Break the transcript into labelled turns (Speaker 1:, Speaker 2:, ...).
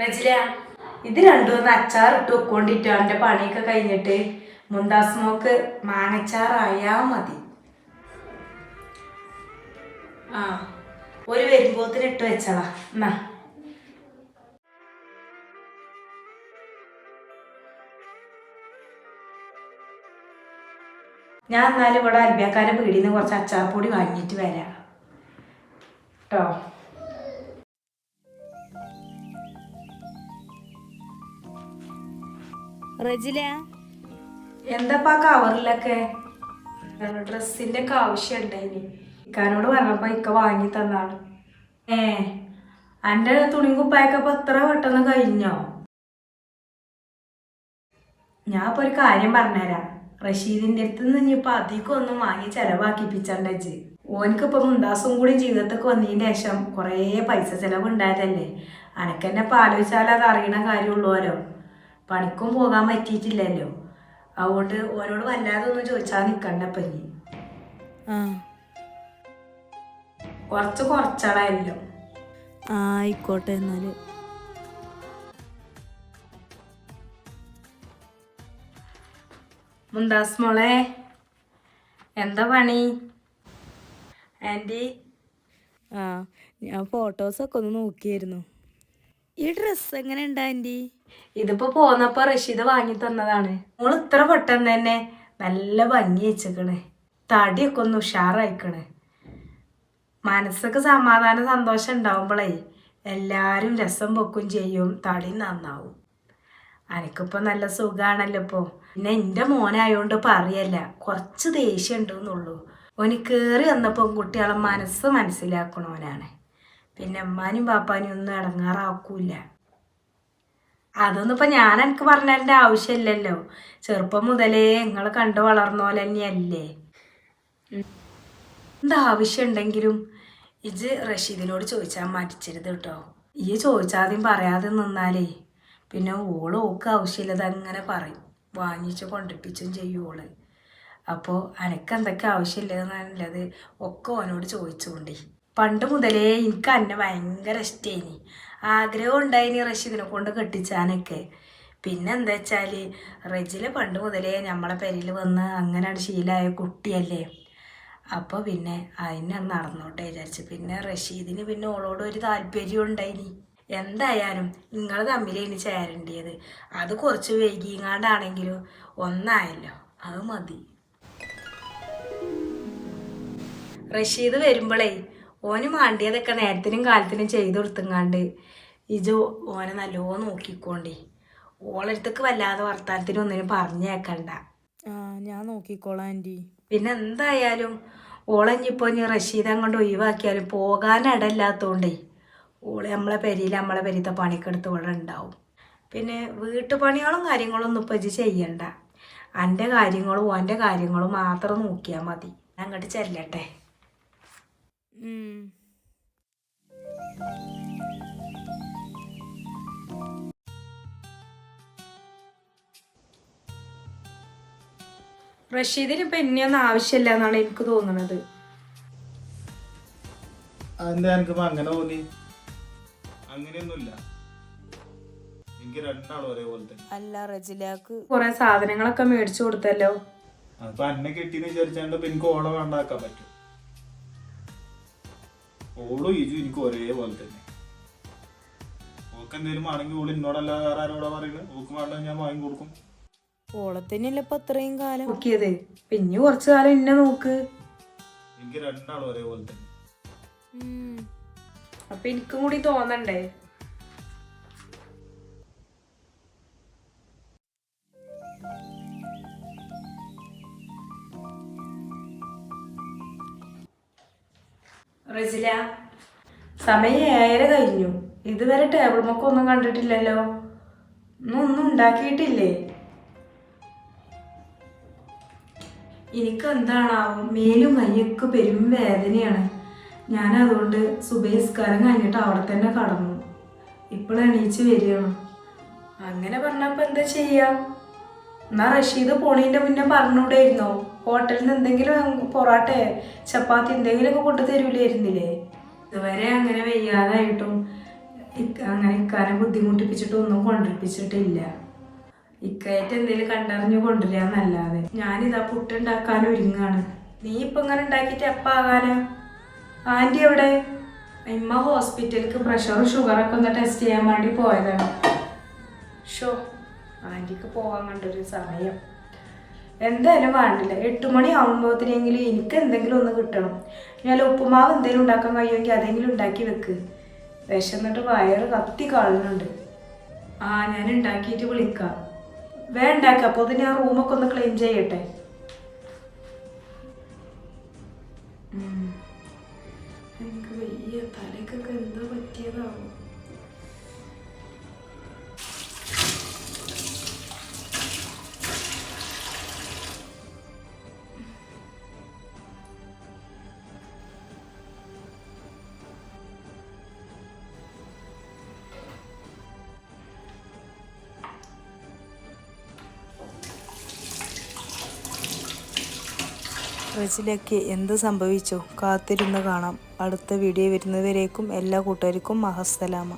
Speaker 1: റജില ഇത് രണ്ടും അച്ചാർ ഇട്ട് വെക്കൊണ്ടിട്ടോ എന്റെ പണിയൊക്കെ കഴിഞ്ഞിട്ട് മുന്താസ് മോക്ക് മാങ്ങച്ചാറായാ മതി. ആ ഒരു വരുമ്പോത്തിന് ഇട്ട് വെച്ചളാ എന്നാ. ഞാൻ എന്നാലും ഇവിടെ അൽബിയക്കാരെ നിന്ന് കുറച്ച് അച്ചാർപ്പൊടി വാങ്ങിയിട്ട് വരാം. കേട്ടോ
Speaker 2: റജില?
Speaker 1: എന്താപ്പാ കവറിലൊക്കെ? ഡ്രസ്സിന്റെ ഒക്കെ ആവശ്യം ഇക്കാനോട് പറഞ്ഞപ്പോ ഇക്ക വാങ്ങി തന്നാണ്. ഏ അന്റെ തുണി കുപ്പായൊക്കെ എത്ര പെട്ടെന്ന് കഴിഞ്ഞോ? ഞാൻ ഇപ്പൊ ഒരു കാര്യം പറഞ്ഞുതരാം. റഷീദിന്റെ അടുത്ത് നിന്ന് ഇനിയിപ്പൊ അധികം ഒന്നും വാങ്ങി ചെലവാക്കിപ്പിച്ചണ്ടച്ച് ഓനക്ക് ഇപ്പൊ മുന്താസും കൂടി ജീവിതത്തൊക്കെ വന്നതിന് ശേഷം കുറേ പൈസ ചെലവ് ഉണ്ടായതല്ലേ അനക്കെന്നെ ഇപ്പൊ ആലോചിച്ചാൽ അത് അറിയണ പണിക്കും പോകാൻ പറ്റിയിട്ടില്ലല്ലോ. അതുകൊണ്ട് ഓരോട് വല്ലാതെ ഒന്നും ചോദിച്ചാൽ നിക്കണ്ടപ്പ ഇനി. കുറച്ച് കുറച്ചളല്ലോ
Speaker 2: ആ ആയിക്കോട്ടെ എന്നാൽ.
Speaker 1: മുന്താസ് മോളെ എന്താ പണി? ആന്റി.
Speaker 2: ആ ഞാൻ ഫോട്ടോസൊക്കെ ഒന്ന് നോക്കിയായിരുന്നു ഈ ഡ്രസ്സ് എങ്ങനെ ഉണ്ട് ആന്റി?
Speaker 1: ഇതിപ്പോ പോന്നപ്പോ റഷീദ് വാങ്ങി തന്നതാണ്. മോൾ ഇത്ര പെട്ടെന്ന് തന്നെ നല്ല ഭംഗി വെച്ചേക്കണ്. തടിയൊക്കെ ഒന്ന് ഉഷാറായിക്കണ്. മനസ്സൊക്കെ സമാധാന സന്തോഷം ഉണ്ടാവുമ്പോഴേ എല്ലാരും രസം പൊക്കും ചെയ്യും തടി നന്നാവും. അനക്കിപ്പോ നല്ല സുഖാണല്ലോ ഇപ്പോ. പിന്നെ എന്റെ മോനായോണ്ട് പറയല്ല കുറച്ച് ദേഷ്യം ഉണ്ടെന്നുള്ളൂ ഓന് കേറി വന്ന പെൺകുട്ടികളെ മനസ്സ് മനസ്സിലാക്കണോനാണ് പിന്നെ അമ്മാനും പാപ്പാനും ഒന്നും ഇടങ്ങാറാക്കൂല അതൊന്നും ഇപ്പൊ ഞാൻ എനിക്ക് പറഞ്ഞതിന്റെ ആവശ്യമില്ലല്ലോ ചെറുപ്പം മുതലേ നിങ്ങൾ കണ്ടു വളർന്ന പോലെ തന്നെയല്ലേ. എന്താവശ്യം ഉണ്ടെങ്കിലും ഇജ് റഷീദിനോട് ചോദിച്ചാൽ മാറ്റിച്ചരുത് കേട്ടോ ഈ ചോദിച്ചാദ്യം പറയാതെ നിന്നാലേ. പിന്നെ ഓൾ ഓക്ക് ആവശ്യമില്ലത് അങ്ങനെ പറയും. വാങ്ങിച്ച് കൊണ്ടിപ്പിച്ചും ചെയ്യും ഓൾ. അപ്പോൾ അനക്ക് എന്തൊക്കെ ആവശ്യമില്ലെന്നുള്ളത് ഒക്കെ ഓനോട് ചോദിച്ചുകൊണ്ടേ പണ്ട് മുതലേ എനിക്ക് അന്നെ ഭയങ്കര ഇഷ്ടേനി ആഗ്രഹം ഉണ്ടായിനി റഷീദിനെ കൊണ്ട് കെട്ടിച്ചാനൊക്കെ. പിന്നെ എന്താ വെച്ചാൽ റജിൽ പണ്ട് മുതലേ നമ്മളെ പെരയിൽ വന്ന് അങ്ങനെ ശീലമായ കുട്ടിയല്ലേ. അപ്പോൾ പിന്നെ അതിനെ നടന്നോട്ടെ വിചാരിച്ചു. പിന്നെ റഷീദിന് പിന്നെ ഓളോട് ഒരു താല്പര്യം ഉണ്ടായിനി. എന്തായാലും നിങ്ങൾ തമ്മിലേന് ചേരേണ്ടിയത്. അത് കുറച്ച് വൈകിങ്ങാണ്ടാണെങ്കിലും ഒന്നായല്ലോ. അത് മതി. റഷീദ് വരുമ്പോഴേ ഓന് മാണ്ടിയതൊക്കെ നേരത്തിനും കാലത്തിനും ചെയ്തു കൊടുത്തുങ്ങാണ്ട് ഇജോ ഓനെ നല്ലോ നോക്കിക്കോണ്ടി. ഓളടുത്തേക്ക് വല്ലാതെ വർത്താനത്തിനും ഒന്നിനും പറഞ്ഞേക്കണ്ട
Speaker 2: ഞാൻ നോക്കിക്കോളാം ആന്റി
Speaker 1: പിന്നെ എന്തായാലും ഓളഞ്ഞിപ്പോ ഇനി റഷീദ് അങ്ങോട്ട് ഒഴിവാക്കിയാലും പോകാൻ ഇടമില്ലാത്തോണ്ടേ ഓൾ നമ്മളെ പെരിയിൽ നമ്മളെ പെരീത്തെ പണിക്കെടുത്ത് ഇവിടെ ഉണ്ടാവും. പിന്നെ വീട്ടുപണികളും കാര്യങ്ങളും ഒന്നും ഇപ്പൊ ഇത് ചെയ്യണ്ട. എന്റെ കാര്യങ്ങളും ഓന്റെ കാര്യങ്ങളും മാത്രം നോക്കിയാൽ മതി. ഞാൻ അങ്ങോട്ട് ചെല്ലട്ടെ. റഷീദിന് ഇപ്പൊ എന്നെയൊന്നും ആവശ്യമില്ല എന്നാണ് എനിക്ക് തോന്നുന്നത്
Speaker 3: അതെന്താ എനിക്കിപ്പോ അങ്ങനെ തോന്നി? അങ്ങനെയൊന്നുമില്ല. എനിക്ക് രണ്ടാളും
Speaker 2: അല്ല റജിലാക്ക്
Speaker 1: കുറെ സാധനങ്ങളൊക്കെ മേടിച്ചു കൊടുത്തല്ലോ.
Speaker 3: അപ്പൊ അന്നെ കെട്ടിന്ന് വിചാരിച്ചാണ്ട് പിന്നെ ഓണം ഓളെ വേണ്ടാക്കാൻ പറ്റും. ഓളും ഇജു എനിക്ക് ഒരേപോലെ തന്നെ. ഓക്ക് എന്തേലും ആണെങ്കിൽ ഓൾ എന്നോടല്ല വേറെ ആരോടാ പറയുന്നത് ഓക്ക് വേണ്ട ഞാൻ വാങ്ങി കൊടുക്കും.
Speaker 2: ഓളെ തന്നെയല്ലേ ഇപ്പൊ അത്രയും കാലം?
Speaker 1: നോക്കിയത് പിന്നെ കുറച്ചു കാലം എന്നെ നോക്ക്.
Speaker 3: എനിക്ക് രണ്ടാളും ഒരേപോലെ തന്നെ.
Speaker 1: അപ്പൊ എനിക്കും കൂടി തോന്നണ്ടേ? റസില സമയം ഏഴര കഴിഞ്ഞു. ഇതുവരെ ടേബിൾ മൊക്കെ ഒന്നും കണ്ടിട്ടില്ലല്ലോ. ഒന്നും ഉണ്ടാക്കിയിട്ടില്ലേ? എനിക്ക് എന്താണാവും മേലും കയ്യൊക്കെ പെരും വേദനയാണ്. ഞാൻ അതുകൊണ്ട് സുബേസ്കാരം കഴിഞ്ഞിട്ട് അവിടെ തന്നെ കടന്നു. ഇപ്പോൾ എണീച്ച് വരികയാണ്. അങ്ങനെ പറഞ്ഞപ്പോൾ എന്താ ചെയ്യാം? എന്നാ റഷീദ് പോണീന്റെ മുന്നേ പറഞ്ഞൂടായിരുന്നോ? ഹോട്ടലിൽ നിന്ന് എന്തെങ്കിലും പൊറാട്ട ചപ്പാത്തി എന്തെങ്കിലുമൊക്കെ കൊണ്ടു തരൂലായിരുന്നില്ലേ? ഇതുവരെ അങ്ങനെ വയ്യാതായിട്ടും അങ്ങനെ ഇക്കാനെ ബുദ്ധിമുട്ടിപ്പിച്ചിട്ടും ഒന്നും കൊണ്ടിപ്പിച്ചിട്ടില്ല. ഇക്കയായിട്ട് എന്തെങ്കിലും കണ്ടറിഞ്ഞു കൊണ്ടുവരാന്നല്ലാതെ ഞാനിതാ പുട്ടുണ്ടാക്കാൻ ഒരുങ്ങാണ്. നീ ഇപ്പൊ ഇങ്ങനെ ഉണ്ടാക്കിയിട്ട് എപ്പ ആകാനാ? ആന്റി എവിടെ? ഇമ്മ ഹോസ്പിറ്റലിക്ക് പ്രഷറും ഷുഗറൊക്കെ ഒന്ന് ടെസ്റ്റ് ചെയ്യാൻ വേണ്ടി പോയതാണ്. ഷോ ആന്റിക്ക് പോകാൻ കണ്ടൊരു സമയം. എന്തായാലും വേണ്ടില്ല. എട്ട് മണി ആകുമ്പോഴത്തേനെങ്കിലും എനിക്ക് എന്തെങ്കിലും ഒന്ന് കിട്ടണം. ഞാൻ ഉപ്പുമാവ് എന്തെങ്കിലും ഉണ്ടാക്കാൻ കഴിയുമെങ്കിൽ അതെങ്കിലും ഉണ്ടാക്കി വെക്ക്. വിശന്നിട്ട് വയറ് കത്തി കാണുന്നുണ്ട് ആ ഞാൻ ഉണ്ടാക്കിയിട്ട് വിളിക്കാം. വേണ്ടാക്ക അപ്പോൾ അത് ഞാൻ റൂമൊക്കെ ഒന്ന് ക്ലീൻ ചെയ്യട്ടെ. എനിക്ക് വലിയ തലക്കൊക്കെ എന്തോ പറ്റിയതാവും?
Speaker 2: റസിലൊക്കെ എന്ത് സംഭവിച്ചു? കാത്തിരുന്ന് കാണാം. അടുത്ത വീഡിയോ വരുന്നവരേക്കും എല്ലാ കൂട്ടുകാർക്കും മഹസ്സലാമ.